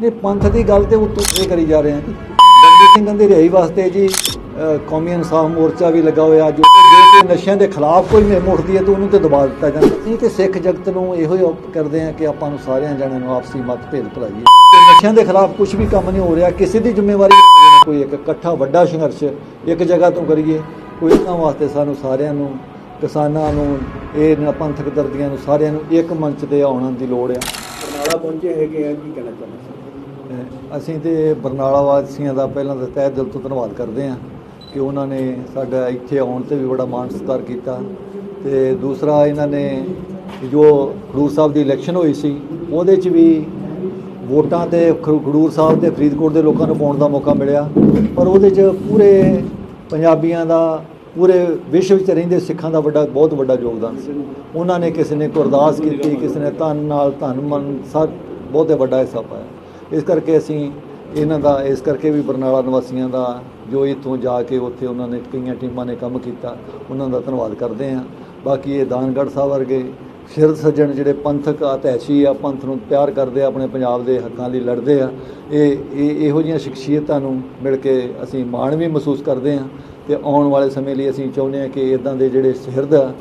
ਨੇ ਪੰਥ ਦੀ ਗੱਲ ਤੇ ਉੱਤੋਂ ਇਹ ਕਰੀ ਜਾ ਰਹੇ ਆ ਬੰਦੀ ਸਿੰਘਾਂ ਦੀ ਰਿਹਾਈ ਵਾਸਤੇ ਜੀ ਕੌਮੀ ਇਨਸਾਫ ਮੋਰਚਾ ਵੀ ਲੱਗਾ ਹੋਇਆ ਜੋ ਜੇ ਕੋਈ ਨਸ਼ਿਆਂ ਦੇ ਖਿਲਾਫ ਕੋਈ ਮੁਹਿੰਮ ਉੱਠਦੀ ਹੈ ਤਾਂ ਉਹਨੂੰ ਤੇ ਦਬਾ ਦਿੱਤਾ ਜਾਂਦਾ। ਅਸੀਂ ਤੇ ਸਿੱਖ ਜਗਤ ਨੂੰ ਇਹੋ ਹੀ ਕਰਦੇ ਆ ਕਿ ਆਪਾਂ ਨੂੰ ਸਾਰਿਆਂ ਜਣਿਆਂ ਨੂੰ ਆਪਸੀ ਮਤਭੇਦ ਭੁਲਾਈਏ ਨਸ਼ਿਆਂ ਦੇ ਖਿਲਾਫ ਕੁਝ ਵੀ ਕੰਮ ਨਹੀਂ ਹੋ ਰਿਹਾ, ਕਿਸੇ ਦੀ ਜ਼ਿੰਮੇਵਾਰੀ ਕੋਈ ਇੱਕ ਇਕੱਠਾ ਵੱਡਾ ਸੰਘਰਸ਼ ਇੱਕ ਜਗ੍ਹਾ ਤੋਂ ਕਰੀਏ। ਕੋਈ ਇਹਨਾਂ ਵਾਸਤੇ ਸਾਨੂੰ ਸਾਰਿਆਂ ਨੂੰ, ਕਿਸਾਨਾਂ ਨੂੰ, ਇਹ ਪੰਥਕ ਦਰਦੀਆਂ ਨੂੰ ਸਾਰਿਆਂ ਨੂੰ ਇੱਕ ਮੰਚ ਤੇ ਆਉਣ ਦੀ ਲੋੜ ਆ। ਬਰਨਾਲਾ ਪਹੁੰਚੇ ਹੈਗੇ ਆ, ਕੀ ਕਹਿਣਾ ਚਾਹੁੰਦੇ ਅਸੀਂ ਤੇ ਬਰਨਾਲਾ ਵਾਸੀਆਂ ਦਾ ਪਹਿਲਾਂ ਤਾਂ ਤਹਿ ਦਿਲ ਤੋਂ ਧੰਨਵਾਦ ਕਰਦੇ ਹਾਂ ਕਿ ਉਹਨਾਂ ਨੇ ਸਾਡਾ ਇੱਥੇ ਆਉਣ ਤੇ ਵੀ ਬੜਾ ਮਾਣ ਸਤਿਕਾਰ ਕੀਤਾ ਤੇ ਦੂਸਰਾ ਇਹਨਾਂ ਨੇ ਜੋ ਖਡੂਰ ਸਾਹਿਬ ਦੀ ਇਲੈਕਸ਼ਨ ਹੋਈ ਸੀ, ਉਹਦੇ 'ਚ ਵੀ ਵੋਟਾਂ ਤੇ ਖ- ਖਡੂਰ ਸਾਹਿਬ ਤੇ ਫਰੀਦਕੋਟ ਦੇ ਲੋਕਾਂ ਨੂੰ ਪਾਉਣ ਦਾ ਮੌਕਾ ਮਿਲਿਆ। ਪਰ ਉਹਦੇ 'ਚ ਪੂਰੇ ਪੰਜਾਬੀਆਂ ਦਾ, ਪੂਰੇ ਵਿਸ਼ਵ ਵਿੱਚ ਰਹਿੰਦੇ ਸਿੱਖਾਂ ਦਾ ਵੱਡਾ, ਬਹੁਤ ਵੱਡਾ ਯੋਗਦਾਨ ਸੀ। ਉਹਨਾਂ ਨੇ ਕਿਸੇ ਨੇ ਗੁਰਦਾਸ ਕੀਤੀ, ਕਿਸੇ ਨੇ ਧਨ ਨਾਲ ਧਨ ਮਨ, ਸਭ, ਬਹੁਤੇ ਵੱਡਾ ਹਿੱਸਾ ਪਾਇਆ। ਇਸ ਕਰਕੇ ਅਸੀਂ ਇਹਨਾਂ ਦਾ, ਇਸ ਕਰਕੇ ਵੀ ਬਰਨਾਲਾ ਨਿਵਾਸੀਆਂ ਦਾ ਜੋ ਇੱਥੋਂ ਜਾ ਕੇ ਉੱਥੇ ਉਹਨਾਂ ਨੇ ਕਈਆਂ ਟੀਮਾਂ ਨੇ ਕੰਮ ਕੀਤਾ, ਉਹਨਾਂ ਦਾ ਧੰਨਵਾਦ ਕਰਦੇ ਹਾਂ। ਬਾਕੀ ਇਹ ਦਾਨਗੜ੍ਹ ਸਾਹਿਬ ਵਰਗੇ ਸਿਰ ਸੱਜਣ ਜਿਹੜੇ ਪੰਥਕ ਅਤੈਸ਼ੀ ਆ, ਪੰਥ ਨੂੰ ਪਿਆਰ ਕਰਦੇ ਆ, ਆਪਣੇ ਪੰਜਾਬ ਦੇ ਹੱਕਾਂ ਲਈ ਲੜਦੇ ਆ, ਇਹ ਇਹ ਇਹੋ ਜਿਹੀਆਂ ਸ਼ਖਸੀਅਤਾਂ ਨੂੰ ਮਿਲ ਕੇ ਅਸੀਂ ਮਾਣ ਵੀ ਮਹਿਸੂਸ ਕਰਦੇ ਆ ਤੇ ਆਉਣ ਵਾਲੇ ਸਮੇਂ ਲਈ ਅਸੀਂ ਚਾਹੁੰਦੇ ਆ ਕਿ ਇਦਾਂ ਦੇ ਜਿਹੜੇ ਸਿਰਦ ਆ,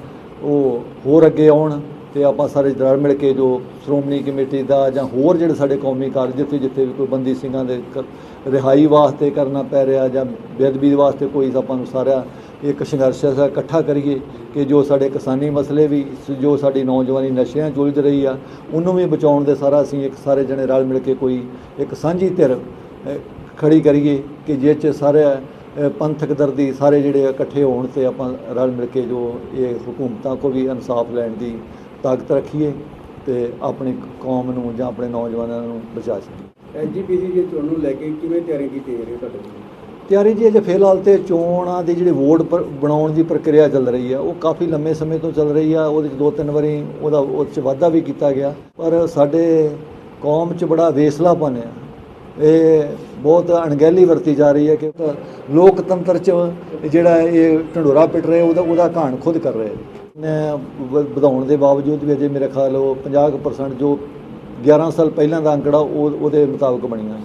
ਉਹ ਹੋਰ ਅੱਗੇ ਆਉਣ। ਤੇ ਆਪਾਂ ਸਾਰੇ ਰਲ ਮਿਲ ਕੇ ਜੋ ਸ਼੍ਰੋਮਣੀ ਕਮੇਟੀ ਦਾ ਜਾਂ ਹੋਰ ਜਿਹੜੇ ਸਾਡੇ ਕੌਮੀ ਕਾਰਜ ਜਿੱਥੇ ਜਿੱਥੇ ਵੀ ਕੋਈ ਬੰਦੀ ਸਿੰਘਾਂ ਦੇ ਰਿਹਾਈ ਵਾਸਤੇ ਕਰਨਾ ਪੈ ਰਿਹਾ ਜਾਂ ਬੇਅਦਬੀ ਵਾਸਤੇ ਕੋਈ ਆਪਾਂ ਨੂੰ ਸਾਰਾ ਇੱਕ ਸੰਘਰਸ਼ ਐਸਾ ਇਕੱਠਾ ਕਰੀਏ ਕਿ ਜੋ ਸਾਡੇ ਕਿਸਾਨੀ ਮਸਲੇ ਵੀ ਜੋ ਸਾਡੀ ਨੌਜਵਾਨੀ ਨਸ਼ਿਆਂ ਜੁਲਝ ਰਹੀ ਆ ਉਹਨੂੰ ਵੀ ਬਚਾਉਣ ਦੇ ਸਾਰਾ ਅਸੀਂ ਇੱਕ ਸਾਰੇ ਜਣੇ ਰਲ ਮਿਲ ਕੇ ਕੋਈ ਇੱਕ ਸਾਂਝੀ ਧਿਰ ਅ, ਖੜੀ ਕਰੀਏ ਕਿ ਜਿਹ 'ਚ ਸਾਰੇ ਪੰਥਕ ਦਰਦੀ ਸਾਰੇ ਜਿਹੜੇ ਇਕੱਠੇ ਹੋਣ ਤੇ ਆਪਾਂ ਰਲ ਮਿਲ ਕੇ ਜੋ ਇਹ ਹਕੂਮਤਾਂ ਕੋ ਵੀ ਇਨਸਾਫ ਲੈਣ ਦੀ ਤਾਕਤ ਰੱਖੀਏ ਤੇ ਆਪਣੀ ਕੌਮ ਨੂੰ ਜਾਂ ਆਪਣੇ ਨੌਜਵਾਨਾਂ ਨੂੰ ਬਚਾ ਸਕੀਏ। ਐਜੀਪੀਸੀ ਦੇ ਚੋਣ ਨੂੰ ਲੈ ਕੇ ਕਿਵੇਂ ਤਿਆਰੀ ਕੀਤੀ ਜਾ ਰਹੀ ਹੈ ਤੁਹਾਡੇ ਤਿਆਰੀ ਜੀ ਅਜੇ ਫਿਲਹਾਲ ਤੇ ਚੋਣਾਂ ਦੀ ਜਿਹੜੀ ਵੋਟ ਬਣਾਉਣ ਦੀ ਪ੍ਰਕਿਰਿਆ ਚੱਲ ਰਹੀ ਆ ਉਹ ਕਾਫੀ ਲੰਮੇ ਸਮੇਂ ਤੋਂ ਚੱਲ ਰਹੀ ਆ ਉਹਦੇ ਚ ਦੋ ਤਿੰਨ ਵਾਰੀ ਉਹਦਾ ਉਹ 'ਚ ਵਾਧਾ ਵੀ ਕੀਤਾ ਗਿਆ। ਪਰ ਸਾਡੇ ਕੌਮ 'ਚ ਬੜਾ ਵੇਸਲਾਪਨ ਆ। ਇਹ ਬਹੁਤ ਅਣਗਹਿਲੀ ਵਰਤੀ ਜਾ ਰਹੀ ਹੈ ਕਿ ਲੋਕਤੰਤਰ 'ਚ ਜਿਹੜਾ ਇਹ ਢੰਡੋਰਾ ਪਿੱਟ ਰਹੇ ਉਹਦਾ ਉਹਦਾ ਘਾਣ ਖੁਦ ਕਰ ਰਹੇ। ਵਧਾਉਣ ਦੇ ਬਾਵਜੂਦ ਵੀ ਅਜੇ ਮੇਰੇ ਖਿਆਲ ਉਹ 50% ਜੋ 11 ਸਾਲ ਪਹਿਲਾਂ ਦਾ ਅੰਕੜਾ ਉਹ ਉਹਦੇ ਮੁਤਾਬਕ ਬਣੀਆਂ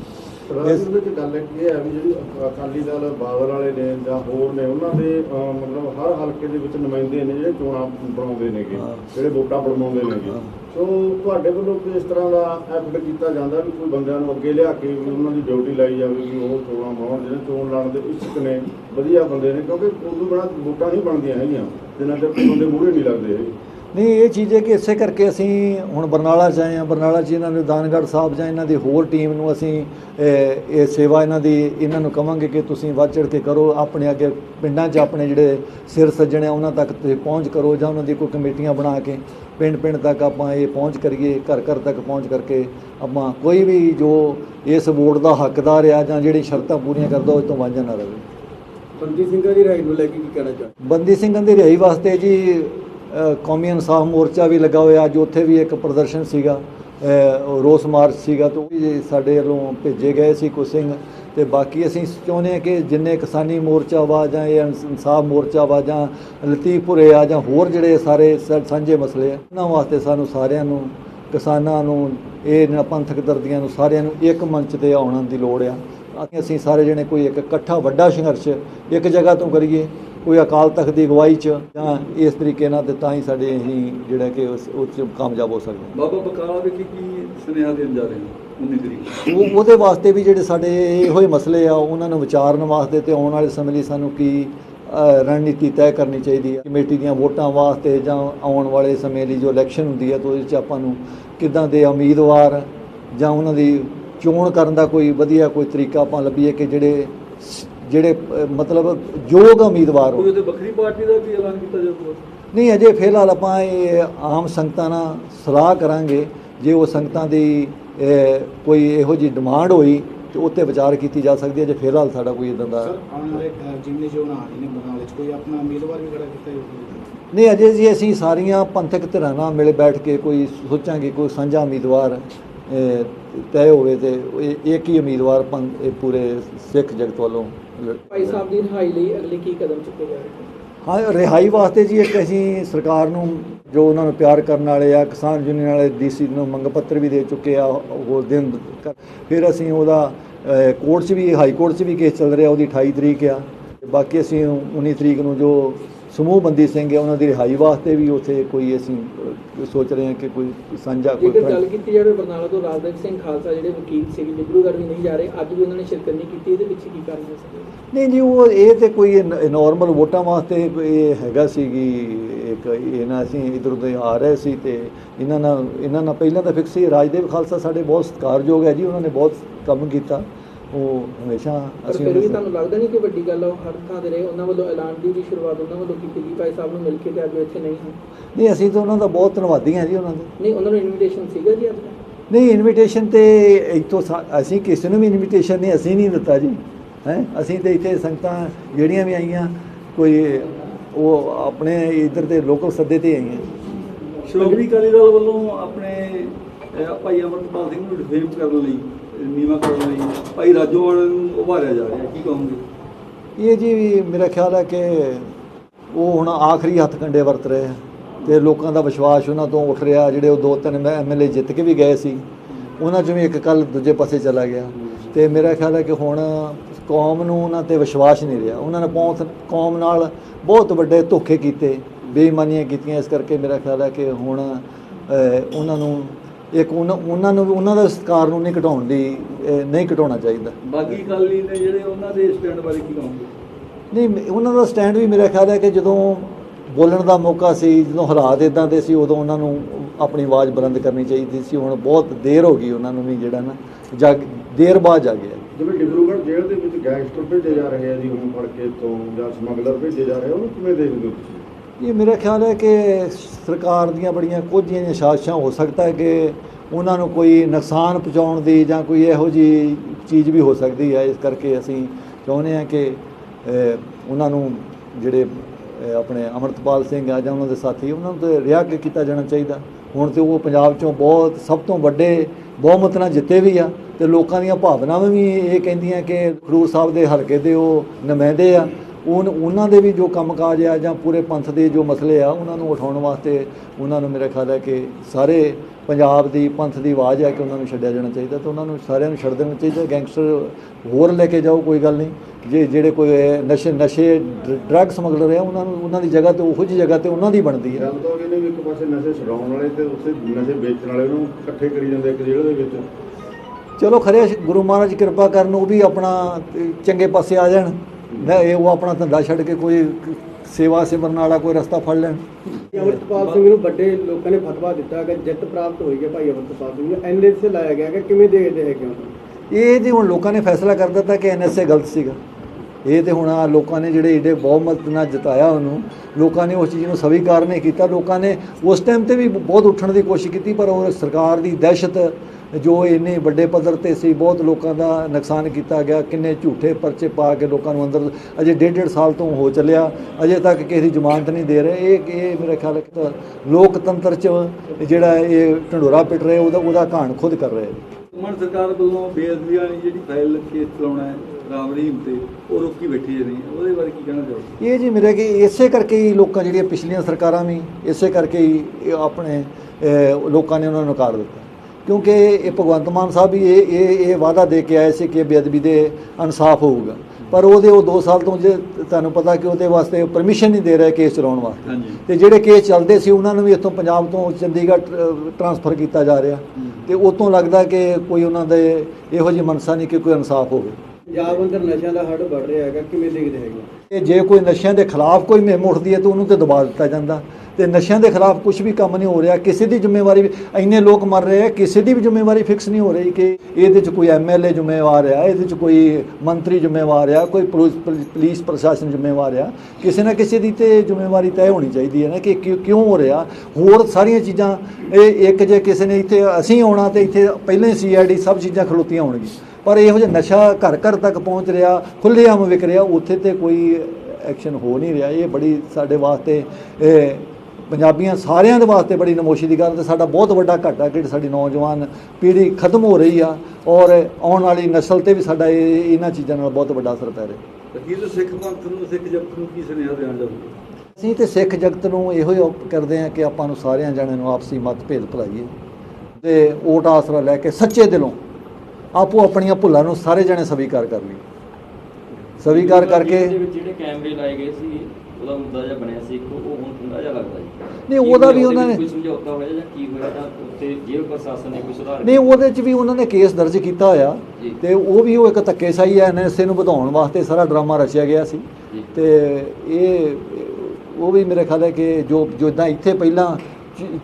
ਰਾਜ ਉਹਦੇ ਚ ਗੱਲ ਇਹ ਹੈ ਵੀ ਜਿਹੜੀ ਅਕ- ਅਕਾਲੀ ਦਲ ਬਾਦਲ ਵਾਲੇ ਨੇ ਜਾਂ ਹੋਰ ਨੇ ਉਹਨਾਂ ਦੇ ਮਤਲਬ ਹਰ ਹਲਕੇ ਦੇ ਵਿੱਚ ਨੁਮਾਇੰਦੇ ਨੇ ਜਿਹੜੇ ਚੋਣਾਂ ਬਣਾਉਂਦੇ ਨੇਗੇ। ਜਿਹੜੇ ਵੋਟਾਂ ਬਣਵਾਉਂਦੇ ਨੇਗੇ। ਸੋ ਤੁਹਾਡੇ ਵੱਲੋਂ ਕਿਸ ਤਰ੍ਹਾਂ ਦਾ ਐਫਰਟ ਕੀਤਾ ਜਾਂਦਾ ਵੀ ਕੋਈ ਬੰਦਿਆਂ ਨੂੰ ਅੱਗੇ ਲਿਆ ਕੇ ਵੀ ਉਹਨਾਂ ਦੀ ਡਿਊਟੀ ਲਾਈ ਜਾਵੇ ਵੀ ਉਹ ਚੋਣਾਂ ਬਣਾਉਣ ਜਿਹੜੇ ਚੋਣ ਲੜਨ ਦੇ ਇੱਛੁਕ ਨੇ ਵਧੀਆ ਬੰਦੇ ਨੇ ਕਿਉਂਕਿ ਉਦੋਂ ਬੜਾ ਵੋਟਾਂ ਨਹੀਂ ਬਣਦੀਆਂ ਹੈਗੀਆਂ ਜਿੰਨਾ ਚਿਰ ਕੋਈ ਮੂਹਰੇ ਨਹੀਂ ਲੱਗਦੇ ਹੈਗੇ ਨਹੀਂ, ਇਹ ਚੀਜ਼ ਹੈ ਕਿ ਇਸੇ ਕਰਕੇ ਅਸੀਂ ਹੁਣ ਬਰਨਾਲਾ 'ਚ ਆਏ ਹਾਂ। ਬਰਨਾਲਾ 'ਚ ਇਹਨਾਂ ਨੂੰ ਦਾਨਗੜ੍ਹ ਸਾਹਿਬ ਜਾਂ ਇਹਨਾਂ ਦੀ ਹੋਰ ਟੀਮ ਨੂੰ ਅਸੀਂ ਇਹ ਸੇਵਾ ਇਹਨਾਂ ਦੀ ਇਹਨਾਂ ਨੂੰ ਕਵਾਂਗੇ ਕਿ ਤੁਸੀਂ ਵੱਧ ਚੜ੍ਹ ਕੇ ਕਰੋ। ਆਪਣੇ ਅੱਗੇ ਪਿੰਡਾਂ 'ਚ ਆਪਣੇ ਜਿਹੜੇ ਸਿਰ ਸੱਜਣ ਆ, ਉਹਨਾਂ ਤੱਕ ਤੁਸੀਂ ਪਹੁੰਚ ਕਰੋ ਜਾਂ ਉਹਨਾਂ ਦੀ ਕੋਈ ਕਮੇਟੀਆਂ ਬਣਾ ਕੇ ਪਿੰਡ ਪਿੰਡ ਤੱਕ ਆਪਾਂ ਇਹ ਪਹੁੰਚ ਕਰੀਏ, ਘਰ ਘਰ ਤੱਕ ਪਹੁੰਚ ਕਰਕੇ ਆਪਾਂ ਕੋਈ ਵੀ ਜੋ ਇਸ ਵੋਟ ਦਾ ਹੱਕਦਾਰ ਆ ਜਾਂ ਜਿਹੜੀ ਸ਼ਰਤਾਂ ਪੂਰੀਆਂ ਕਰਦਾ, ਉਹ ਤੋਂ ਵਾਂਝਾ ਨਾ ਰਹੇ। ਬੰਦੀ ਸਿੰਘਾਂ ਦੀ ਰਿਹਾਈ ਨੂੰ ਲੈ ਕੇ ਕੀ ਕਹਿਣਾ ਚਾਹੁੰਦੇ ਬੰਦੀ ਸਿੰਘਾਂ ਦੀ ਰਿਹਾਈ ਵਾਸਤੇ ਜੀ ਕੌਮੀ ਇਨਸਾਫ ਮੋਰਚਾ ਵੀ ਲੱਗਾ ਹੋਇਆ, ਅੱਜ ਉੱਥੇ ਵੀ ਇੱਕ ਪ੍ਰਦਰਸ਼ਨ ਸੀਗਾ ਰੋਸ ਮਾਰਚ ਸੀਗਾ, ਤੋਂ ਵੀ ਸਾਡੇ ਵੱਲੋਂ ਭੇਜੇ ਗਏ ਸੀ ਕੁਝ ਸਿੰਘ, ਤੇ ਬਾਕੀ ਅਸੀਂ ਚਾਹੁੰਦੇ ਹਾਂ ਕਿ ਜਿੰਨੇ ਕਿਸਾਨੀ ਮੋਰਚਾ ਵਾ ਜਾਂ ਇਹ ਇਨਸਾਫ ਮੋਰਚਾ ਵਾ ਜਾਂ ਲਤੀਫਪੁਰੇ ਆ, ਜਾਂ ਹੋਰ ਜਿਹੜੇ ਸਾਰੇ ਸਾਂਝੇ ਮਸਲੇ ਆ, ਉਹਨਾਂ ਵਾਸਤੇ ਸਾਨੂੰ ਸਾਰਿਆਂ ਨੂੰ, ਕਿਸਾਨਾਂ ਨੂੰ, ਇਹ ਪੰਥਕ ਦਰਦੀਆਂ ਨੂੰ ਸਾਰਿਆਂ ਨੂੰ ਇੱਕ ਮੰਚ ਤੇ ਆਉਣ ਦੀ ਲੋੜ ਆ। ਅਸੀਂ ਸਾਰੇ ਜਣੇ ਕੋਈ ਇੱਕ ਇਕੱਠਾ ਵੱਡਾ ਸੰਘਰਸ਼ ਇੱਕ ਜਗ੍ਹਾ ਤੋਂ ਕਰੀਏ ਕੋਈ ਅਕਾਲ ਤਖਤ ਦੀ ਅਗਵਾਈ ਚ ਜਾਂ ਇਸ ਤਰੀਕੇ ਨਾਲ ਤੇ ਤਾਂ ਹੀ ਸਾਡੇ ਅਸੀਂ ਜਿਹੜਾ ਕਿ ਉਸ ਉਸ 'ਚ ਕਾਮਯਾਬ ਹੋ ਸਕਦੇ ਹਾਂ। ਬਾਬਾ ਬਕਾਲਾ ਦੇ ਕੀ ਕੀ ਸੁਨੇਹਾ ਦੇਣ ਜਾ ਰਹੇ ਹੋ? 19 ਤਰੀਕ ਉਹ ਉਹਦੇ ਵਾਸਤੇ ਵੀ ਜਿਹੜੇ ਸਾਡੇ ਇਹੋ ਜਿਹੇ ਮਸਲੇ ਆ ਉਹਨਾਂ ਨੂੰ ਵਿਚਾਰਨ ਵਾਸਤੇ ਤੇ ਆਉਣ ਵਾਲੇ ਸਮੇਂ ਲਈ ਸਾਨੂੰ ਕੀ ਰਣਨੀਤੀ ਤੈਅ ਕਰਨੀ ਚਾਹੀਦੀ ਹੈ ਕਮੇਟੀ ਦੀਆਂ ਵੋਟਾਂ ਵਾਸਤੇ ਜਾਂ ਆਉਣ ਵਾਲੇ ਸਮੇਂ ਲਈ ਜੋ ਇਲੈਕਸ਼ਨ ਹੁੰਦੀ ਹੈ ਤਾਂ ਉਹਦੇ 'ਚ ਆਪਾਂ ਨੂੰ ਕਿੱਦਾਂ ਦੇ ਉਮੀਦਵਾਰ ਜਾਂ ਉਹਨਾਂ ਦੀ ਚੋਣ ਕਰਨ ਦਾ ਕੋਈ ਵਧੀਆ ਕੋਈ ਤਰੀਕਾ ਆਪਾਂ ਲੱਭੀਏ ਕਿ ਜਿਹੜੇ ਜਿਹੜੇ ਮਤਲਬ ਯੋਗ ਉਮੀਦਵਾਰ ਕੋਈ ਹੋਣ ਉਹਦੇ ਵੱਖਰੀ ਪਾਰਟੀ ਦਾ ਵੀ ਐਲਾਨ ਕੀਤਾ ਜਾਊਗਾ? ਨਹੀਂ ਅਜੇ ਫਿਲਹਾਲ ਆਪਾਂ ਇਹ ਆਮ ਸੰਗਤਾਂ ਨਾਲ ਸਲਾਹ ਕਰਾਂਗੇ। ਜੇ ਉਹ ਸੰਗਤਾਂ ਦੀ ਕੋਈ ਇਹੋ ਜੀ ਡਿਮਾਂਡ ਹੋਈ ਤੇ ਉੱਤੇ ਵਿਚਾਰ ਕੀਤੀ ਜਾ ਸਕਦੀ ਹੈ। ਜੇ ਫਿਲਹਾਲ ਸਾਡਾ ਕੋਈ ਇਦਾਂ ਦਾ ਸਰ ਆਉਣ ਵਾਲੇ ਜਿਮਨੀ ਆ ਰਹੀ ਨੇ ਬਰਨਾਲੇ 'ਚ ਕੋਈ ਆਪਣਾ ਉਮੀਦਵਾਰ ਵੀ ਖੜਾ ਕੀਤਾ ਜਾਊਗਾ? ਨਹੀਂ ਅਜੇ ਜੀ ਅਸੀਂ ਸਾਰੀਆਂ ਪੰਥਕ ਧਿਰਾਂ ਨਾਲ ਮਿਲ ਬੈਠ ਕੇ ਕੋਈ ਸੋਚਾਂਗੇ ਕੋਈ ਸਾਂਝਾ ਉਮੀਦਵਾਰ ਤੈਅ ਹੋਵੇ ਤੇ ਇਹ ਇੱਕ ਹੀ ਉਮੀਦਵਾਰ ਪੂਰੇ ਸਿੱਖ ਜਗਤ ਵੱਲੋਂ ਭਾਈ ਸਾਹਿਬ ਦੀ ਰਿਹਾਈ ਲਈ ਅਗਲੇ ਕੀ ਕਦਮ ਚੁੱਕੇ ਜਾ ਰਹੇ ਹਾਂ ਰਿਹਾਈ ਵਾਸਤੇ ਜੀ ਇੱਕ ਅਸੀਂ ਸਰਕਾਰ ਨੂੰ ਜੋ ਉਹਨਾਂ ਨੂੰ ਪਿਆਰ ਕਰਨ ਵਾਲੇ ਆ ਕਿਸਾਨ ਯੂਨੀਅਨ ਵਾਲੇ ਡੀਸੀ ਨੂੰ ਮੰਗ ਪੱਤਰ ਵੀ ਦੇ ਚੁੱਕੇ ਆ ਉਹ ਦਿਨ ਫਿਰ ਅਸੀਂ ਉਹਦਾ ਕੋਰਟ 'ਚ ਵੀ ਹਾਈ ਕੋਰਟ 'ਚ ਵੀ ਕੇਸ ਚੱਲ ਰਿਹਾ ਉਹਦੀ 28 ਤਰੀਕ ਆ। ਬਾਕੀ ਅਸੀਂ 19 ਤਰੀਕ ਨੂੰ ਜੋ ਸਮੂਹ ਬੰਦੀ ਸਿੰਘ ਹੈ ਉਹਨਾਂ ਦੀ ਰਿਹਾਈ ਵਾਸਤੇ ਵੀ ਉੱਥੇ ਕੋਈ ਅਸੀਂ ਸੋਚ ਰਹੇ ਹਾਂ ਕਿ ਕੋਈ ਸਾਂਝਾ ਕੋਈ ਜੇਕਰ ਗੱਲ ਕੀਤੀ ਜਾਵੇ ਬਰਨਾਲਾ ਤੋਂ ਰਾਜਦੇਵ ਸਿੰਘ ਖਾਲਸਾ ਜਿਹੜੇ ਵਕੀਲ ਸੀ ਡਿਬਰੂਗੜ੍ਹ ਵੀ ਨਹੀਂ ਜਾ ਰਹੇ ਅੱਜ ਵੀ ਉਹਨਾਂ ਨੇ ਸ਼ਿਰਕਤ ਨਹੀਂ ਕੀਤੀ ਇਹਦੇ ਪਿੱਛੇ ਕੀ ਕਾਰਨ ਹੋ ਸਕਦਾ ਨਹੀਂ ਜੀ ਉਹ ਇਹ ਤੇ ਕੋਈ ਨਾਰਮਲ ਵੋਟਾਂ ਵਾਸਤੇ ਇਹ ਹੈਗਾ ਸੀਗੀ ਇੱਕ ਇਹਨਾਂ ਅਸੀਂ ਇਧਰ ਉਧਰ ਆ ਰਹੇ ਸੀ ਤੇ ਇਹਨਾਂ ਨਾਲ ਇਹਨਾਂ ਨਾਲ ਪਹਿਲਾਂ ਤਾਂ ਫਿਕਸ ਸੀ। ਰਾਜਦੇਵ ਖਾਲਸਾ ਸਾਡੇ ਬਹੁਤ ਸਤਿਕਾਰਯੋਗ ਹੈ ਜੀ ਉਹਨਾਂ ਨੇ ਬਹੁਤ ਕੰਮ ਕੀਤਾ। ਉਹ ਹਮੇਸ਼ਾ ਅਸੀਂ ਫਿਰ ਵੀ ਤੁਹਾਨੂੰ ਲੱਗਦਾ ਨਹੀਂ ਕਿ ਵੱਡੀ ਗੱਲ ਆ ਉਹ ਹਰ ਥਾਂ ਤੇ ਰਹੇ ਉਹਨਾਂ ਵੱਲੋਂ ਐਲਾਨ ਦੀ ਵੀ ਸ਼ੁਰੂਆਤ ਉਹਨਾਂ ਵੱਲੋਂ ਕੀਤੀ ਗਈ ਭਾਈ ਸਾਹਿਬ ਨੂੰ ਮਿਲ ਕੇ ਤੇ ਅੱਜ ਇੱਥੇ ਨਹੀਂ ਹਨ ਨਹੀਂ ਅਸੀਂ ਤਾਂ ਉਹਨਾਂ ਦਾ ਬਹੁਤ ਧੰਨਵਾਦੀ ਹਾਂ ਜੀ ਉਹਨਾਂ ਦੇ। ਨਹੀਂ ਉਹਨਾਂ ਨੂੰ ਇਨਵੀਟੇਸ਼ਨ ਸੀਗਾ ਜੀ ਅੱਜ? ਨਹੀਂ ਇਨਵੀਟੇਸ਼ਨ ਤੇ ਇੱਥੋਂ ਸਾ- ਅਸੀਂ ਕਿਸੇ ਨੂੰ ਵੀ ਇਨਵੀਟੇਸ਼ਨ ਨਹੀਂ ਅਸੀਂ ਨਹੀਂ ਦਿੱਤਾ ਜੀ ਹੈ? ਅਸੀਂ ਤੇ ਇੱਥੇ ਸੰਗਤਾਂ ਜਿਹੜੀਆਂ ਵੀ ਆਈਆਂ ਕੋਈ ਉਹ ਆਪਣੇ ਇੱਧਰ ਦੇ ਲੋਕਲ ਸੱਦੇ ਤੇ ਆਈਆਂ। ਸ਼੍ਰੋਮਣੀ ਅਕਾਲੀ ਦਲ ਵੱਲੋਂ ਆਪਣੇ ਭਾਈ ਅਮਰਪਾਲ ਸਿੰਘ ਨੂੰ ਡਿਫੇਮ ਕਰਨ ਲਈ ਨੀਵਾ ਕਰਨ ਲਈ। ਭਾਈ ਰਾਜੋਵਾਲ ਨੂੰ ਉਭਾਰਿਆ ਜਾ ਰਿਹਾ, ਕੀ ਕਹੋਗੇ? ਇਹ ਜੀ ਮੇਰਾ ਖਿਆਲ ਹੈ ਕਿ ਉਹ ਹੁਣ ਆਖਰੀ ਹੱਥ ਕੰਡੇ ਵਰਤ ਰਹੇ ਆ ਤੇ ਲੋਕਾਂ ਦਾ ਵਿਸ਼ਵਾਸ ਉਹਨਾਂ ਤੋਂ ਉੱਠ ਰਿਹਾ, ਜਿਹੜੇ ਉਹ ਦੋ ਤਿੰਨ ਐਮਐਲਏ ਜਿੱਤ ਕੇ ਵੀ ਗਏ ਸੀ, ਉਹਨਾਂ ਚੋਂ ਵੀ ਇੱਕ ਕੱਲ ਦੂਜੇ ਪਾਸੇ ਚਲਾ ਗਿਆ। ਤੇ ਮੇਰਾ ਖਿਆਲ ਹੈ ਕਿ ਹੁਣ ਕੌਮ ਨੂੰ ਉਹਨਾਂ ਤੇ ਵਿਸ਼ਵਾਸ ਨਹੀਂ ਰਿਹਾ। ਉਹਨਾਂ ਨੇ ਬਹੁਤ ਕੌਮ ਨਾਲ ਬਹੁਤ ਵੱਡੇ ਧੋਖੇ ਕੀਤੇ, ਬੇਈਮਾਨੀਆਂ ਕੀਤੀਆਂ, ਇਸ ਕਰਕੇ ਮੇਰਾ ਖਿਆਲ ਹੈ ਕਿ ਹੁਣ ਉਹਨਾਂ ਨੂੰ ਇੱਕ ਉਹਨਾਂ ਉਹਨਾਂ ਨੂੰ ਵੀ ਉਹਨਾਂ ਦਾ ਸਤਿਕਾਰ ਨੂੰ ਨਹੀਂ ਘਟਾਉਣ ਦੀ ਨਹੀਂ ਘਟਾਉਣਾ ਚਾਹੀਦਾ। ਬਾਗੀ ਅਕਾਲੀ ਨੇ ਜਿਹੜੇ ਉਹਨਾਂ ਦੇ ਸਟੈਂਡ ਬਾਰੇ ਕੀ ਕਹੋਗੇ? ਨਹੀਂ ਉਹਨਾਂ ਦਾ ਸਟੈਂਡ ਵੀ ਮੇਰਾ ਖਿਆਲ ਹੈ ਕਿ ਜਦੋਂ ਬੋਲਣ ਦਾ ਮੌਕਾ ਸੀ ਜਦੋਂ ਹਾਲਾਤ ਇਦਾਂ ਦੇ ਸੀ ਉਦੋਂ ਉਹਨਾਂ ਨੂੰ ਆਪਣੀ ਆਵਾਜ਼ ਬੁਲੰਦ ਕਰਨੀ ਚਾਹੀਦੀ ਸੀ। ਹੁਣ ਬਹੁਤ ਦੇਰ ਹੋ ਗਈ ਉਹਨਾਂ ਨੂੰ ਵੀ ਜਿਹੜਾ ਨਾ ਜਗ ਦੇਰ ਬਾਅਦ ਜਾਗਿਆ ਜਿਵੇਂ ਡਿਬਰੂਗੜ੍ਹ ਜੇਲ੍ਹ ਦੇ ਵਿੱਚ ਗੈਂਗਸਟਰ ਭੇਜੇ ਜਾ ਰਹੇ ਆ ਜੀ ਹੁਣ ਫੜ ਕੇ ਤੋਂ ਜਾਂ ਸਮਗਲਰ ਭੇਜੇ ਜਾ ਰਹੇ ਉਹਨੂੰ ਕਿਵੇਂ ਦੇਖਦੇ ਹੋ ਤੁਸੀਂ? ਇਹ ਮੇਰਾ ਖਿਆਲ ਹੈ ਕਿ ਸਰਕਾਰ ਦੀਆਂ ਬੜੀਆਂ ਕੁਝੀਆਂ ਜਿਹੀਆਂ ਸਾਜ਼ਿਸ਼ਾਂ ਹੋ ਸਕਦਾ ਹੈ ਕਿ ਉਹਨਾਂ ਨੂੰ ਕੋਈ ਨੁਕਸਾਨ ਪਹੁੰਚਾਉਣ ਦੀ ਜਾਂ ਕੋਈ ਇਹੋ ਜੀ ਚੀਜ਼ ਵੀ ਹੋ ਸਕਦੀ ਹੈ। ਇਸ ਕਰਕੇ ਅਸੀਂ ਚਾਹੁੰਦੇ ਹਾਂ ਕਿ ਉਹਨਾਂ ਨੂੰ ਜਿਹੜੇ ਆਪਣੇ ਅਮਰਤਪਾਲ ਸਿੰਘ ਆ ਜਾਂ ਉਹਨਾਂ ਦੇ ਸਾਥੀ, ਉਹਨਾਂ ਨੂੰ ਤੇ ਰਿਹਾ ਕਿ ਕੀਤਾ ਜਾਣਾ ਚਾਹੀਦਾ। ਹੁਣ ਤੇ ਉਹ ਪੰਜਾਬ ਚੋਂ ਬਹੁਤ, ਸਭ ਤੋਂ ਵੱਡੇ ਬਹੁਮਤ ਨਾਲ ਜਿੱਤੇ ਵੀ ਆ ਤੇ ਲੋਕਾਂ ਦੀਆਂ ਭਾਵਨਾਵਾਂ ਵੀ ਇਹ ਕਹਿੰਦੀਆਂ ਕਿ ਖਡੂਰ ਸਾਹਿਬ ਦੇ ਹਲਕੇ ਦੇ ਉਹ ਨੁਮਾਇੰਦੇ ਆ। ਉਹ ਉਹਨਾਂ ਦੇ ਵੀ ਜੋ ਕੰਮਕਾਜ ਆ ਜਾਂ ਪੂਰੇ ਪੰਥ ਦੇ ਜੋ ਮਸਲੇ ਆ ਉਹਨਾਂ ਨੂੰ ਉਠਾਉਣ ਵਾਸਤੇ ਉਹਨਾਂ ਨੂੰ ਮੇਰਾ ਖਿਆਲ ਹੈ ਕਿ ਸਾਰੇ ਪੰਜਾਬ ਦੀ ਪੰਥ ਦੀ ਆਵਾਜ਼ ਹੈ ਕਿ ਉਹਨਾਂ ਨੂੰ ਛੱਡਿਆ ਜਾਣਾ ਚਾਹੀਦਾ ਤੇ ਉਹਨਾਂ ਨੂੰ ਸਾਰਿਆਂ ਨੂੰ ਛੱਡ ਦੇਣਾ ਚਾਹੀਦਾ। ਗੈਂਗਸਟਰ ਹੋਰ ਲੈ ਕੇ ਜਾਓ ਕੋਈ ਗੱਲ ਨਹੀਂ। ਜੇ ਜਿਹੜੇ ਕੋਈ ਨਸ਼ੇ ਨਸ਼ੇ ਡਰੱਗ ਸਮਗਲਰ ਆ ਉਹਨਾਂ ਨੂੰ ਉਹਨਾਂ ਦੀ ਜਗ੍ਹਾ ਤੇ ਉਹੋ ਜਿਹੀ ਜਗ੍ਹਾ ਤੇ ਉਹਨਾਂ ਦੀ ਬਣਦੀ ਹੈ ਗੱਲ ਤਾਂ ਇਹਨੇ ਵੀ ਇੱਕ ਪਾਸੇ ਨਸ਼ੇ ਛਡਾਉਣ ਵਾਲੇ ਤੇ ਉੱਥੇ ਨਸ਼ੇ ਵੇਚਣ ਵਾਲੇ ਨੂੰ ਇਕੱਠੇ ਕਰੀ ਜਾਂਦੇ ਇੱਕ ਜੇਲ੍ਹ ਦੇ ਵਿੱਚ। ਚਲੋ ਖਰੇ ਗੁਰੂ ਮਹਾਰਾਜ ਕਿਰਪਾ ਕਰਨ ਉਹ ਵੀ ਆਪਣਾ ਚੰਗੇ ਪਾਸੇ ਆ ਜਾਣ। ਨਾ ਇਹ ਉਹ ਆਪਣਾ ਧੰਦਾ ਛੱਡ ਕੇ ਕੋਈ ਸੇਵਾ ਸਿਮਰਨ ਵਾਲਾ ਕੋਈ ਰਸਤਾ ਫੜ ਲੈਣ। ਅਮਰਤਪਾਲ ਸਿੰਘ ਨੂੰ ਵੱਡੇ ਲੋਕਾਂ ਨੇ ਫਤਵਾ ਦਿੱਤਾ ਕਿ ਜਿੱਤ ਪ੍ਰਾਪਤ ਹੋਈ ਹੈ ਭਾਈ ਅਮਰਤਪਾਲ ਸਿੰਘ ਨੂੰ। ਐਨਐਸਏ ਲਾਇਆ ਗਿਆ ਕਿ ਕਿਵੇਂ ਦੇਖਦੇ ਹੋ ਇਹ ਤੇ ਹੁਣ ਲੋਕਾਂ ਨੇ ਫੈਸਲਾ ਕਰ ਦਿੱਤਾ ਕਿ ਐਨਐਸਏ ਗਲਤ ਸੀਗਾ। ਇਹ ਤੇ ਹੁਣ ਆਹ ਲੋਕਾਂ ਨੇ ਜਿਹੜੇ ਏਡੇ ਬਹੁਮਤ ਨਾਲ ਜਿਤਾਇਆ ਉਹਨੂੰ ਲੋਕਾਂ ਨੇ ਉਸ ਚੀਜ਼ ਨੂੰ ਸਵੀਕਾਰ ਨਹੀਂ ਕੀਤਾ। ਲੋਕਾਂ ਨੇ ਉਸ ਟਾਈਮ ਤੇ ਵੀ ਬਹੁਤ ਉੱਠਣ ਦੀ ਕੋਸ਼ਿਸ਼ ਕੀਤੀ ਪਰ ਉਹ ਸਰਕਾਰ ਦੀ ਦਹਿਸ਼ਤ ਜੋ ਇੰਨੇ ਵੱਡੇ ਪੱਧਰ ਤੇ ਸੀ ਬਹੁਤ ਲੋਕਾਂ ਦਾ ਨੁਕਸਾਨ ਕੀਤਾ ਗਿਆ ਕਿੰਨੇ ਝੂਠੇ ਪਰਚੇ ਪਾ ਕੇ ਲੋਕਾਂ ਨੂੰ ਅੰਦਰ ਅਜੇ ਡੇਢ ਡੇਢ ਸਾਲ ਤੋਂ ਹੋ ਚੱਲਿਆ ਅਜੇ ਤੱਕ ਕਿਸੇ ਦੀ ਜ਼ਮਾਨਤ ਨਹੀਂ ਦੇ ਰਹੇ। ਇਹ ਇਹ ਮੇਰੇ ਖਿਆਲ ਹੈ ਲੋਕਤੰਤਰ 'ਚ ਜਿਹੜਾ ਇਹ ਢੰਡੋਰਾ ਪਿੱਟ ਰਹੇ ਉਹਦਾ ਉਹਦਾ ਕਹਾਣ ਖੁਦ ਕਰ ਰਹੇ। ਮਨ ਸਰਕਾਰ ਵੱਲੋਂ ਬੇਅਦਬੀ ਵਾਲੀ ਜਿਹੜੀ ਫਾਈਲ ਕੇਸ ਚਲਾਉਣਾ ਹੈ ਰਾਮ ਰਹੀਮ ਤੇ ਉਹ ਰੋਕੀ ਬੈਠੀ ਹੈ ਨਹੀਂ। ਉਹਦੇ ਬਾਰੇ ਕੀ ਕਹਿਣਾ ਚਾਹੋਗੇ? ਇਹ ਜੀ ਮੇਰੇ ਕਿ ਇਸੇ ਕਰਕੇ ਹੀ ਲੋਕਾਂ ਜਿਹੜੀਆਂ ਪਿਛਲੀਆਂ ਸਰਕਾਰਾਂ ਵੀ ਇਸੇ ਕਰਕੇ ਹੀ ਆਪਣੇ ਲੋਕਾਂ ਨੇ ਉਹਨਾਂ ਨੂੰ ਨਕਾਰ ਦਿੱਤਾ। ਕਿਉਂਕਿ ਇਹ ਭਗਵੰਤ ਮਾਨ ਸਾਹਿਬ ਵੀ ਇਹ ਇਹ ਇਹ ਵਾਅਦਾ ਦੇ ਕੇ ਆਏ ਸੀ ਕਿ ਬੇਅਦਬੀ ਦੇ ਇਨਸਾਫ ਹੋਊਗਾ। ਪਰ ਉਹਦੇ ਉਹ 2 ਸਾਲ ਤੋਂ ਜੇ ਤੁਹਾਨੂੰ ਪਤਾ ਕਿ ਉਹਦੇ ਵਾਸਤੇ ਪਰਮਿਸ਼ਨ ਨਹੀਂ ਦੇ ਰਹੇ ਕੇਸ ਚਲਾਉਣ ਵਾਸਤੇ। ਤੇ ਜਿਹੜੇ ਕੇਸ ਚੱਲਦੇ ਸੀ ਉਹਨਾਂ ਨੂੰ ਵੀ ਇੱਥੋਂ ਪੰਜਾਬ ਤੋਂ ਚੰਡੀਗੜ੍ਹ ਟ੍ਰਾਂਸਫਰ ਕੀਤਾ ਜਾ ਰਿਹਾ। ਤੇ ਉਤੋਂ ਲੱਗਦਾ ਕਿ ਕੋਈ ਉਹਨਾਂ ਦੇ ਇਹੋ ਜਿਹੀ ਮਨਸਾ ਨਹੀਂ ਕਿ ਕੋਈ ਇਨਸਾਫ ਹੋਵੇ। ਪੰਜਾਬ ਅੰਦਰ ਨਸ਼ਿਆਂ ਦਾ ਹੜ ਵੱਧ ਰਿਹਾ ਹੈਗਾ ਕਿਵੇਂ ਦੇਖਦੇ ਹੈਗੇ? ਜੇ ਕੋਈ ਨਸ਼ਿਆਂ ਦੇ ਖਿਲਾਫ ਕੋਈ ਮੁਹਿੰਮ ਉੱਠਦੀ ਹੈ ਤਾਂ ਉਹਨੂੰ ਤੇ ਦਬਾ ਦਿੱਤਾ ਜਾਂਦਾ। ਤੇ ਨਸ਼ਿਆਂ ਦੇ ਖਿਲਾਫ ਕੁਝ ਵੀ ਕੰਮ ਨਹੀਂ ਹੋ ਰਿਹਾ, ਕਿਸੇ ਦੀ ਜ਼ਿੰਮੇਵਾਰੀ ਵੀ ਇੰਨੇ ਲੋਕ ਮਰ ਰਹੇ ਆ, ਕਿਸੇ ਦੀ ਵੀ ਜ਼ਿੰਮੇਵਾਰੀ ਫਿਕਸ ਨਹੀਂ ਹੋ ਰਹੀ ਕਿ ਇਹਦੇ 'ਚ ਕੋਈ ਐਮਐਲਏ ਜ਼ਿੰਮੇਵਾਰ ਆ, ਇਹਦੇ 'ਚ ਕੋਈ ਮੰਤਰੀ ਜ਼ਿੰਮੇਵਾਰ ਆ, ਕੋਈ ਪੁਲਿਸ ਪੁਲਿਸ ਪ੍ਰਸ਼ਾਸਨ ਜ਼ਿੰਮੇਵਾਰ ਆ। ਕਿਸੇ ਨਾ ਕਿਸੇ ਦੀ ਤੇ ਜ਼ਿੰਮੇਵਾਰੀ ਤੈਅ ਹੋਣੀ ਚਾਹੀਦੀ ਹੈ ਨਾ ਕਿ ਕਿਉਂ ਕਿਉਂ ਹੋ ਰਿਹਾ। ਹੋਰ ਸਾਰੀਆਂ ਚੀਜ਼ਾਂ, ਇਹ ਇੱਕ ਜੇ ਕਿਸੇ ਨੇ ਇੱਥੇ ਅਸੀਂ ਆਉਣਾ ਤੇ ਇੱਥੇ ਪਹਿਲਾਂ ਹੀ ਸੀਆਈਡੀ ਸਭ ਚੀਜ਼ਾਂ ਖਲੋਤੀਆਂ ਹੋਣਗੀਆਂ। ਪਰ ਇਹੋ ਜਿਹਾ ਨਸ਼ਾ ਘਰ ਘਰ ਤੱਕ ਪਹੁੰਚ ਰਿਹਾ ਖੁੱਲ੍ਹੇਆਮ ਵਿਕ ਰਿਹਾ, ਉੱਥੇ ਤੇ ਕੋਈ ਐਕਸ਼ਨ ਹੋ ਨਹੀਂ ਰਿਹਾ। ਇਹ ਬੜੀ ਸਾਡੇ ਵਾਸਤੇ ਪੰਜਾਬੀਆਂ ਸਾਰਿਆਂ ਦੇ ਵਾਸਤੇ ਬੜੀ ਨਮੋਸ਼ੀ ਦੀ ਗੱਲ ਤੇ ਸਾਡਾ ਬਹੁਤ ਵੱਡਾ ਘਾਟਾ ਕਿ ਸਾਡੀ ਨੌਜਵਾਨ ਪੀੜ੍ਹੀ ਖਤਮ ਹੋ ਰਹੀ ਆ ਔਰ ਆਉਣ ਵਾਲੀ ਨਸਲ ਤੇ ਵੀ ਸਾਡਾ ਇਹ ਇਹਨਾਂ ਚੀਜ਼ਾਂ ਨਾਲ ਬਹੁਤ ਵੱਡਾ ਅਸਰ ਪੈ ਰਿਹਾ। ਅਖੀਰ ਸਿੱਖ ਪੰਥ ਨੂੰ ਸਿੱਖ ਜਗਤ ਨੂੰ ਕੀ ਸੁਨੇਹਾ ਦੇਣਾ ਚਾਹੋਗੇ? ਅਸੀਂ ਤੇ ਸਿੱਖ ਜਗਤ ਨੂੰ ਇਹੋ ਹੀ ਕਰਦੇ ਹਾਂ ਕਿ ਆਪਾਂ ਨੂੰ ਸਾਰਿਆਂ ਜਣਿਆਂ ਨੂੰ ਆਪਸੀ ਮਤਭੇਦ ਭੁਲਾਈਏ ਤੇ ਓਟ ਆਸਰਾ ਲੈ ਕੇ ਸੱਚੇ ਦਿਲੋਂ ਆਪੋ ਆਪਣੀਆਂ ਭੁੱਲਾਂ ਨੂੰ ਸਾਰੇ ਜਣੇ ਸਵੀਕਾਰ ਕਰ ਲਈਏ। ਸਵੀਕਾਰ ਕਰਕੇ ਜਿਹੜੇ ਕੈਮਰੇ ਲਾਏ ਗਏ ਸੀ ਉਹਦਾ ਮੁੱਦਾ ਜਿਹਾ ਬਣਿਆ ਸੀ ਇੱਕ ਉਹ ਹੁਣ ਠੰਡਾ ਜਿਹਾ ਲੱਗਦਾ ਜੀ ਨਹੀਂ, ਉਹਦਾ? ਵੀ ਉਹਨਾਂ ਨੇ- ਕੋਈ ਸਮਝੌਤਾ ਹੋਇਆ ਜਾਂ ਕੀ ਹੋਇਆ ਜਾਂ ਉੱਤੇ ਜੇਲ੍ਹ ਪ੍ਰਸ਼ਾਸਨ ਨੇ ਕੋਈ ਸੁਧਾਰ ਨਹੀਂ ਉਹਦੇ 'ਚ ਵੀ ਉਹਨਾਂ ਨੇ ਕੇਸ ਦਰਜ ਕੀਤਾ ਹੋਇਆ। ਤੇ ਉਹ ਵੀ ਉਹ ਇੱਕ ਧੱਕੇਸ਼ਾਹੀ ਹੈ ਐਨਐਸਏ ਨੂੰ ਵਧਾਉਣ ਵਾਸਤੇ ਸਾਰਾ ਡਰਾਮਾ ਰਚਿਆ ਗਿਆ ਸੀ। ਤੇ ਇਹ ਉਹ ਵੀ ਮੇਰੇ ਖਿਆਲ ਹੈ ਕਿ ਜੋ ਜਿੱਦਾਂ ਇੱਥੇ ਪਹਿਲਾਂ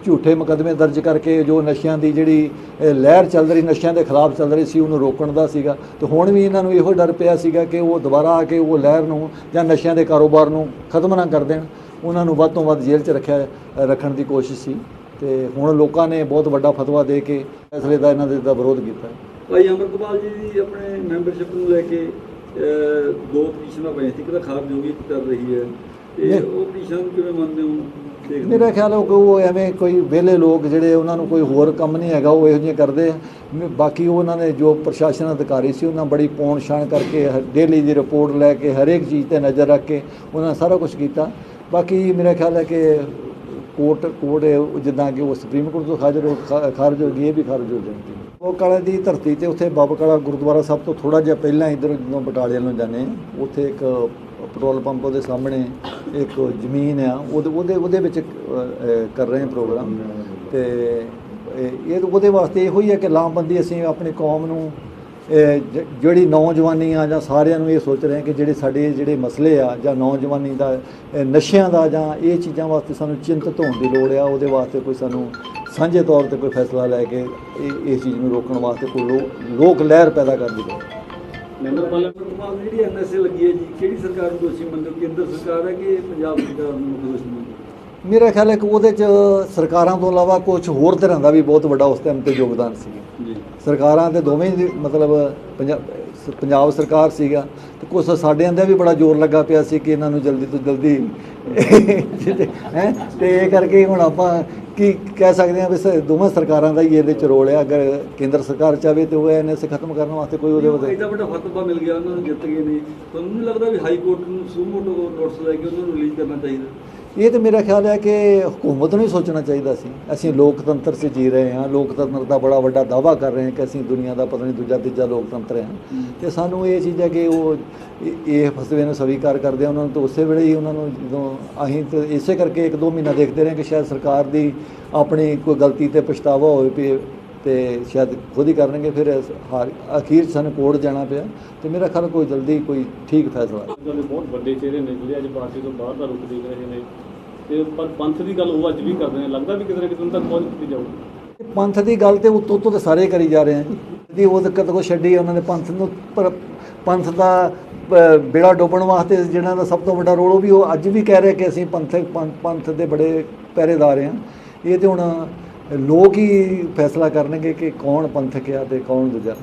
ਝੂਠੇ ਮੁਕੱਦਮੇ ਦਰਜ ਕਰਕੇ ਜੋ ਨਸ਼ਿਆਂ ਦੀ ਜਿਹੜੀ ਇਹ ਲਹਿਰ ਚੱਲ ਰਹੀ ਨਸ਼ਿਆਂ ਦੇ ਖਿਲਾਫ ਚੱਲ ਰਹੀ ਸੀ ਉਹਨੂੰ ਰੋਕਣ ਦਾ ਸੀਗਾ। ਤੇ ਹੁਣ ਵੀ ਇਹਨਾਂ ਨੂੰ ਇਹੋ ਡਰ ਪਿਆ ਸੀਗਾ ਕਿ ਉਹ ਦੁਬਾਰਾ ਆ ਕੇ ਉਹ ਲਹਿਰ ਨੂੰ ਜਾਂ ਨਸ਼ਿਆਂ ਦੇ ਕਾਰੋਬਾਰ ਨੂੰ ਖਤਮ ਨਾ ਕਰ ਦੇਣ। ਉਹਨਾਂ ਨੂੰ ਵੱਧ ਤੋਂ ਵੱਧ ਜੇਲ੍ਹ 'ਚ ਰੱਖਿਆ ਰੱਖਣ ਦੀ ਕੋਸ਼ਿਸ਼ ਸੀ। ਤੇ ਹੁਣ ਲੋਕਾਂ ਨੇ ਬਹੁਤ ਵੱਡਾ ਫਤਵਾ ਦੇ ਕੇ ਫੈਸਲੇ ਦਾ ਇਹਨਾਂ ਦੇ ਦਾ ਵਿਰੋਧ ਕੀਤਾ। ਭਾਈ ਅਮਰਪਾਲ ਜੀ ਦੀ ਆਪਣੇ ਮੈਂਬਰਸ਼ਿਪ ਨੂੰ ਲੈ ਕੇ ਦੋ ਪਟੀਸ਼ਨਾਂ ਪਈਆਂ ਸੀ। ਇੱਕ ਤਾਂ ਖਾਰਜ ਹੋ ਗਈ ਰਹੀ ਹੈ। ਨਹੀਂ। ਉਹ ਪਟੀਸ਼ਨ ਕਿਵੇਂ ਮੰਨਦੇ ਹੋ? ਮੇਰਾ ਖਿਆਲ ਹੈ ਕਿ ਉਹ ਐਵੇਂ ਕੋਈ ਵਿਹਲੇ ਲੋਕ ਜਿਹੜੇ ਉਹਨਾਂ ਨੂੰ ਕੋਈ ਹੋਰ ਕੰਮ ਨਹੀਂ ਹੈਗਾ, ਉਹ ਇਹੋ ਜਿਹੇ ਕਰਦੇ ਬਾਕੀ ਉਹਨਾਂ ਨੇ ਜੋ ਪ੍ਰਸ਼ਾਸਨ ਅਧਿਕਾਰੀ ਸੀ, ਉਹਨਾਂ ਬੜੀ ਪੌਣ ਛਾਣ ਕਰਕੇ ਡੇਲੀ ਦੀ ਰਿਪੋਰਟ ਲੈ ਕੇ, ਹਰੇਕ ਚੀਜ਼ ਤੇ ਨਜ਼ਰ ਰੱਖ ਕੇ ਉਹਨਾਂ ਨੇ ਸਾਰਾ ਕੁਝ ਕੀਤਾ। ਬਾਕੀ ਮੇਰਾ ਖਿਆਲ ਹੈ ਕਿ ਕੋਰਟ ਕੋਰਟ ਜਿੱਦਾਂ ਕਿ ਉਹ ਸੁਪਰੀਮ ਕੋਰਟ ਤੋਂ ਖਾਰਜ ਹੋ ਖਾਰਜ ਹੋ ਗਈ, ਇਹ ਵੀ ਖਾਰਜ ਹੋ ਜਾਣਗੀ ਉਹ ਕਾਲੇ ਦੀ ਧਰਤੀ ਤੇ ਉੱਥੇ ਬਾਬਾ ਕਾਲਾ ਗੁਰਦੁਆਰਾ ਸਾਹਿਬ ਤੋਂ ਥੋੜਾ ਜਿਹਾ ਪਹਿਲਾਂ ਇੱਧਰ ਜਦੋਂ ਬਟਾਲੇ ਨੂੰ ਜਾਂਦੇ ਹਾਂ ਉੱਥੇ ਇੱਕ ਪੈਟਰੋਲ ਪੰਪ ਦੇ ਸਾਹਮਣੇ ਇੱਕ ਜ਼ਮੀਨ ਆ, ਉਹਦੇ ਉਹਦੇ ਉਹਦੇ ਵਿੱਚ ਕਰ ਰਹੇ ਹਾਂ ਪ੍ਰੋਗਰਾਮ। ਤੇ ਇਹ ਇਹ ਉਹਦੇ ਵਾਸਤੇ ਇਹੋ ਹੀ ਹੈ ਕਿ ਲਾਮਬੰਦੀ ਅਸੀਂ ਆਪਣੀ ਕੌਮ ਨੂੰ ਜਿਹੜੀ ਨੌਜਵਾਨੀ ਆ ਜਾਂ ਸਾਰਿਆਂ ਨੂੰ ਇਹ ਸੋਚ ਰਹੇ ਹਾਂ ਕਿ ਜਿਹੜੇ ਸਾਡੇ ਜਿਹੜੇ ਮਸਲੇ ਆ ਜਾਂ ਨੌਜਵਾਨੀ ਦਾ ਨਸ਼ਿਆਂ ਦਾ ਜਾਂ ਇਹ ਚੀਜ਼ਾਂ ਵਾਸਤੇ ਸਾਨੂੰ ਚਿੰਤਤ ਹੋਣ ਦੀ ਲੋੜ ਆ, ਉਹਦੇ ਵਾਸਤੇ ਕੋਈ ਸਾਨੂੰ ਸਾਂਝੇ ਤੌਰ ਤੇ ਕੋਈ ਫੈਸਲਾ ਲੈ ਕੇ ਇਹ ਇਸ ਚੀਜ਼ ਨੂੰ ਰੋਕਣ ਵਾਸਤੇ ਕੋਈ ਲੋ- ਲੋਕ ਲਹਿਰ ਪੈਦਾ ਕਰ ਦੀ ਅਮਰਪਾਲ ਦੀ ਜਿਹੜੀ ਐਨਐਸਏ ਲੱਗੀ ਹੈ ਜੀ ਕਿਹੜੀ ਸਰਕਾਰ ਨੂੰ ਦੋਸ਼ੀ ਮੰਨਦੇ ਹੋ? ਕੇਂਦਰ ਸਰਕਾਰ ਹੈ ਕਿ ਪੰਜਾਬ ਸਰਕਾਰ ਨੂੰ ਦੋਸ਼ੀ ਮੰਨਦੇ ਹੋ? ਮੇਰਾ ਖਿਆਲ ਹੈ ਕਿ ਉਹਦੇ 'ਚ ਸਰਕਾਰਾਂ ਤੋਂ ਇਲਾਵਾ ਕੁਝ ਹੋਰ ਤਰ੍ਹਾਂ ਦਾ ਵੀ ਬਹੁਤ ਵੱਡਾ ਉਸ ਟਾਈਮ ਤੇ ਯੋਗਦਾਨ ਸੀ ਜੀ। ਸਰਕਾਰਾਂ ਤੇ ਦੋਵੇਂ ਹੀ ਮਤਲਬ ਪੰਜਾਬ ਸਰਕਾਰ ਸੀਗਾ ਤੇ ਕੁਛ ਸਾਡਿਆਂ ਦਾ ਵੀ ਬੜਾ ਜ਼ੋਰ ਲੱਗਾ ਪਿਆ ਸੀ ਕਿ ਇਹਨਾਂ ਨੂੰ ਜਲਦੀ ਤੋਂ ਜਲਦੀ ਹੈ? ਤੇ ਇਹ ਕਰਕੇ ਹੁਣ ਆਪਾਂ ਕੀ ਕਹਿ ਸਕਦੇ ਹਾਂ ਵੀ ਸ- ਦੋਵਾਂ ਸਰਕਾਰਾਂ ਦਾ ਹੀ ਇਹਦੇ ਚ ਰੋਲ ਹੈ। ਅਗਰ ਕੇਂਦਰ ਸਰਕਾਰ ਚਾਹੇ ਤੇ ਉਹ ਐਨਐਸ ਖਤਮ ਕਰਨ ਵਾਸਤੇ ਕੋਈ ਉਹਦੇ ਉਹਦੇ ਐਡਾ ਵੱਡਾ ਫਤਵਾ ਮਿਲ ਗਿਆ ਉਹਨਾਂ ਨੂੰ ਜਿੱਤ ਗਏ ਨੇ। ਤੁਹਾਨੂੰ ਨਹੀਂ ਲੱਗਦਾ ਵੀ ਹਾਈ ਕੋਰਟ ਨੂੰ ਸੂਮੋਟੋ ਨੋਟਿਸ ਲੈ ਕੇ ਉਹਨਾਂ ਨੂੰ ਰਿਲੀਜ਼ ਕਰਨਾ ਚਾਹੀਦਾ? ਇਹ ਤਾਂ ਮੇਰਾ ਖਿਆਲ ਹੈ ਕਿ ਹਕੂਮਤ ਨੂੰ ਹੀ ਸੋਚਣਾ ਚਾਹੀਦਾ ਸੀ। ਅਸੀਂ ਲੋਕਤੰਤਰ 'ਚ ਜੀ ਰਹੇ ਹਾਂ, ਲੋਕਤੰਤਰ ਦਾ ਬੜਾ ਵੱਡਾ ਦਾਵਾ ਕਰ ਰਹੇ ਹਾਂ ਕਿ ਅਸੀਂ ਦੁਨੀਆ ਦਾ ਪਤਾ ਨਹੀਂ ਦੂਜਾ ਤੀਜਾ ਲੋਕਤੰਤਰ ਹਾਂ। ਤੇ ਸਾਨੂੰ ਇਹ ਚੀਜ਼ ਹੈ ਕਿ ਉਹ ਇਹ- ਫਸਵੇ ਨੂੰ ਸਵੀਕਾਰ ਕਰਦੇ ਆ, ਉਹਨਾਂ ਨੂੰ ਤਾਂ ਉਸੇ ਵੇਲੇ ਹੀ ਉਹਨਾਂ ਨੂੰ ਜਦੋਂ ਅਸੀਂ ਤੇ ਇਸੇ ਕਰਕੇ ਇੱਕ ਦੋ ਮਹੀਨਾ ਦੇਖਦੇ ਰਹੇ ਕਿ ਸ਼ਾਇਦ ਸਰਕਾਰ ਦੀ ਆਪਣੀ ਕੋਈ ਗਲਤੀ ਤੇ ਪਛਤਾਵਾ ਹੋਵੇ ਵੀ ਤੇ ਸ਼ਾਇਦ ਖੁਦ ਹੀ ਕਰਨਗੇ ਫਿਰ ਅਖੀਰ ਸਾਨੂੰ ਕੋਰਟ ਜਾਣਾ ਪਿਆ। ਤੇ ਮੇਰਾ ਖਿਆਲ ਕੋਈ ਜਲਦੀ ਕੋਈ ਠੀਕ ਫੈਸਲਾ ਬਹੁਤ ਵੱਡੇ ਚਿਹਰੇ ਨਿਕਲੇ ਅੱਜ ਪਾਰਟੀ ਤੋਂ ਬਾਹਰ ਦਾ ਰੁਖ ਦੇਖ ਰਹੇ ਨੇ। ਤੇ ਪਰ ਪੰਥ ਦੀ ਗੱਲ ਉਹ ਅੱਜ ਵੀ ਕਰਦੇ ਨੇ। ਲੱਗਦਾ ਵੀ ਕਿਤੇ ਨਾ ਕਿਤੇ ਉਹਨਾਂ ਤੱਕ ਪਹੁੰਚ ਕੀਤੀ ਜਾਊਗੀ। ਪੰਥ ਦੀ ਗੱਲ ਤੇ ਉੱਤੋਂ ਉੱਤੋਂ ਤੇ ਸਾਰੇ ਕਰੀ ਜਾ ਰਹੇ ਆ ਜੀ। ਉਹ ਦਿੱਕਤ ਕੋ ਛੱਡੀ ਉਹਨਾਂ ਨੇ ਪੰਥ ਨੂੰ ਪਰ ਪੰਥ ਦਾ ਬੇੜਾ ਡੋਬਣ ਵਾਸਤੇ ਜਿਹਨਾਂ ਦਾ ਸਭ ਤੋਂ ਵੱਡਾ ਰੋਲ ਉਹ ਵੀ ਉਹ ਅੱਜ ਵੀ ਕਹਿ ਰਹੇ ਕਿ ਅਸੀਂ ਪੰਥ- ਪੰਥ ਦੇ ਬੜੇ ਪਹਿਰੇਦਾਰ ਆ। ਇਹ ਤੇ ਹੁਣ ਲੋਕ ਹੀ ਫੈਸਲਾ ਕਰਨਗੇ ਕਿ ਕੌਣ ਪੰਥਕ ਆ ਤੇ ਕੌਣ ਦੂਜਾ।